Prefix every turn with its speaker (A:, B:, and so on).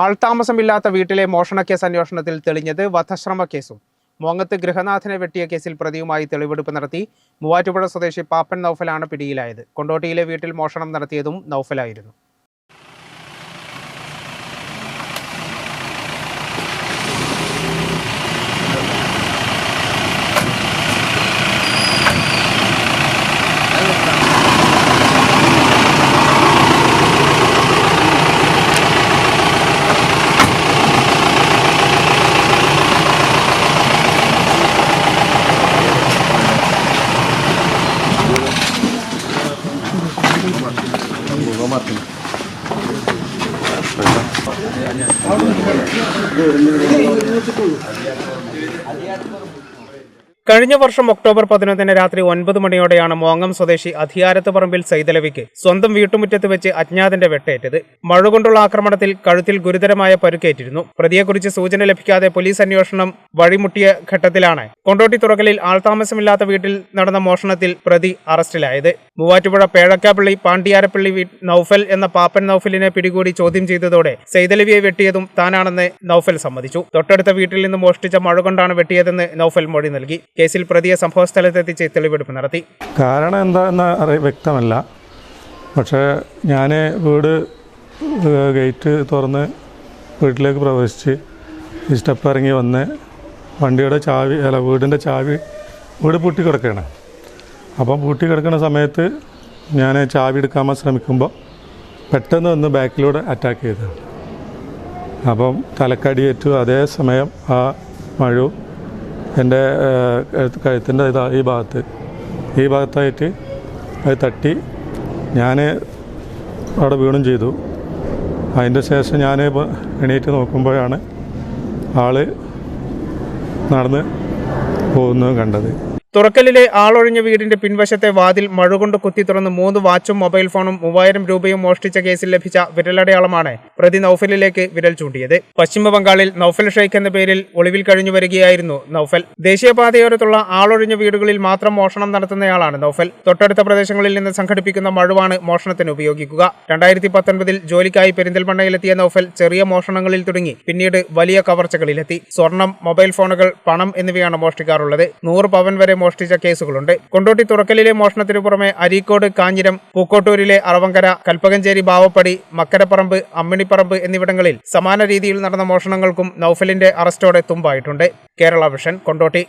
A: ആൾതാമസമില്ലാത്ത വീട്ടിലെ മോഷണക്കേസ് അന്വേഷണത്തിൽ തെളിഞ്ഞത് വധശ്രമ കേസും. മോങ്ങത്ത് ഗൃഹനാഥനെ വെട്ടിയ കേസിൽ പ്രതിയുമായി തെളിവെടുപ്പ് നടത്തി മൂവാറ്റുപുഴ സ്വദേശി പാപ്പൻ നൌഫലാണ് പിടിയിലായത്. കൊണ്ടോട്ടിയിലെ വീട്ടിൽ മോഷണം നടത്തിയതും നൌഫലായിരുന്നു. 네, 안녕하세요. കഴിഞ്ഞ വർഷം ഒക്ടോബർ പതിനൊന്നിന് രാത്രി ഒൻപത് മണിയോടെയാണ് മോങ്ങം സ്വദേശി അധികാരത്ത് പറമ്പിൽ സൈതലവിക്ക് സ്വന്തം വീട്ടുമുറ്റത്ത് വെച്ച് അജ്ഞാതന്റെ വെട്ടേറ്റത്. മഴ കൊണ്ടുള്ള ആക്രമണത്തിൽ കഴുത്തിൽ ഗുരുതരമായ പരുക്കേറ്റിരുന്നു. പ്രതിയെക്കുറിച്ച് സൂചന ലഭിക്കാതെ പോലീസ് അന്വേഷണം വഴിമുട്ടിയ ഘട്ടത്തിലാണ്. കൊണ്ടോട്ടി തുറക്കലിൽ ആൾതാമസമില്ലാത്ത വീട്ടിൽ നടന്ന മോഷണത്തിൽ പ്രതി അറസ്റ്റിലായത്. മൂവാറ്റുപുഴ പേഴക്കാപ്പള്ളി പാണ്ടിയാരപ്പള്ളി നൌഫൽ എന്ന പാപ്പൻ നൌഫലിനെ പിടികൂടി ചോദ്യം ചെയ്തതോടെ സൈതലവിയെ വെട്ടിയതും താനാണെന്ന് നൌഫൽ സമ്മതിച്ചു. തൊട്ടടുത്ത വീട്ടിൽ നിന്ന് മോഷ്ടിച്ച മഴ കൊണ്ടാണ് വെട്ടിയതെന്ന് നൌഫൽ മൊഴി നൽകി. കേസിൽ പ്രതിയെ സംഭവസ്ഥലത്തെത്തിച്ച് തെളിവെടുപ്പ് നടത്തി.
B: കാരണം എന്താണെന്ന് അറിയ വ്യക്തമല്ല. പക്ഷേ ഞാൻ വീട് ഗേറ്റ് തുറന്ന് വീട്ടിലേക്ക് പ്രവേശിച്ച് സ്റ്റെപ്പ് ഇറങ്ങി വന്ന് വണ്ടിയുടെ ചാവി അല്ല വീടിന്റെ ചാവി വീട് പൂട്ടി കിടക്കുകയാണ് അപ്പം പൂട്ടി കിടക്കുന്ന സമയത്ത് ഞാൻ ചാവി എടുക്കാൻ ശ്രമിക്കുമ്പോൾ പെട്ടെന്ന് വന്ന് ബാക്കിലൂടെ അറ്റാക്ക് ചെയ്തു. അപ്പം തലക്കടിയേറ്റു. അതേസമയം ആ മഴു എന്റെ കഴുത്തിന്റെ ഇതാ ഈ ഭാഗത്ത്. ഈ ഭാഗത്തായിട്ട് അത് തട്ടി ഞാൻ അവിടെ വീണും ചെയ്തു. അതിന്റെ ശേഷം ഞാൻ എണീറ്റ് നോക്കുമ്പോഴാണ് ആൾ നടന്ന് പോകുന്നത് കണ്ടത്.
A: തുറക്കലിലെ ആളൊഴിഞ്ഞ വീടിന്റെ പിൻവശത്തെ വാതിൽ മഴകൊണ്ട് കുത്തി തുറന്ന് മൂന്ന് വാച്ചും മൊബൈൽ ഫോണും മൂവായിരം രൂപയും മോഷ്ടിച്ച കേസിൽ ലഭിച്ച വിരലടയാളമാണ് പ്രതി നൌഫലിലേക്ക് വിരൽ ചൂണ്ടിയത്. പശ്ചിമ ബംഗാളിൽ നൌഫൽ ഷെയ്ഖ് എന്ന പേരിൽ ഒളിവിൽ കഴിഞ്ഞു വരികയായിരുന്നു നൌഫൽ. ദേശീയപാതയോരത്തുള്ള ആളൊഴിഞ്ഞ വീടുകളിൽ മാത്രം മോഷണം നടത്തുന്നയാളാണ് നൌഫൽ. തൊട്ടടുത്ത പ്രദേശങ്ങളിൽ നിന്ന് സംഘടിപ്പിക്കുന്ന മഴുവാണ് മോഷണത്തിന് ഉപയോഗിക്കുക. രണ്ടായിരത്തി പത്തൊൻപതിൽ ജോലിക്കായി പെരിന്തൽമണ്ണയിലെത്തിയ നൌഫൽ ചെറിയ മോഷണങ്ങളിൽ തുടങ്ങി. പിന്നീട് വലിയ കവർച്ചകളിലെത്തി. സ്വർണം മൊബൈൽ ഫോണുകൾ പണം എന്നിവയാണ് മോഷ്ടിക്കാറുള്ളത്. നൂറ് പവൻ വരെ മോഷ്ടിച്ച കേസുകളുണ്ട്. കൊണ്ടോട്ടി തുറക്കലിലെ മോഷണത്തിനു പുറമെ അരീക്കോട് കാഞ്ഞിരം പൂക്കോട്ടൂരിലെ അറവങ്കര കൽപ്പകഞ്ചേരി ബാവപ്പടി മക്കരപ്പറമ്പ് അമ്മിണിപ്പറമ്പ് എന്നിവിടങ്ങളിൽ സമാന രീതിയിൽ നടന്ന മോഷണങ്ങൾക്കും നൌഫലിന്റെ അറസ്റ്റോടെ തുമ്പായിട്ടുണ്ട്. കേരള വിഷൻ കൊണ്ടോട്ടി.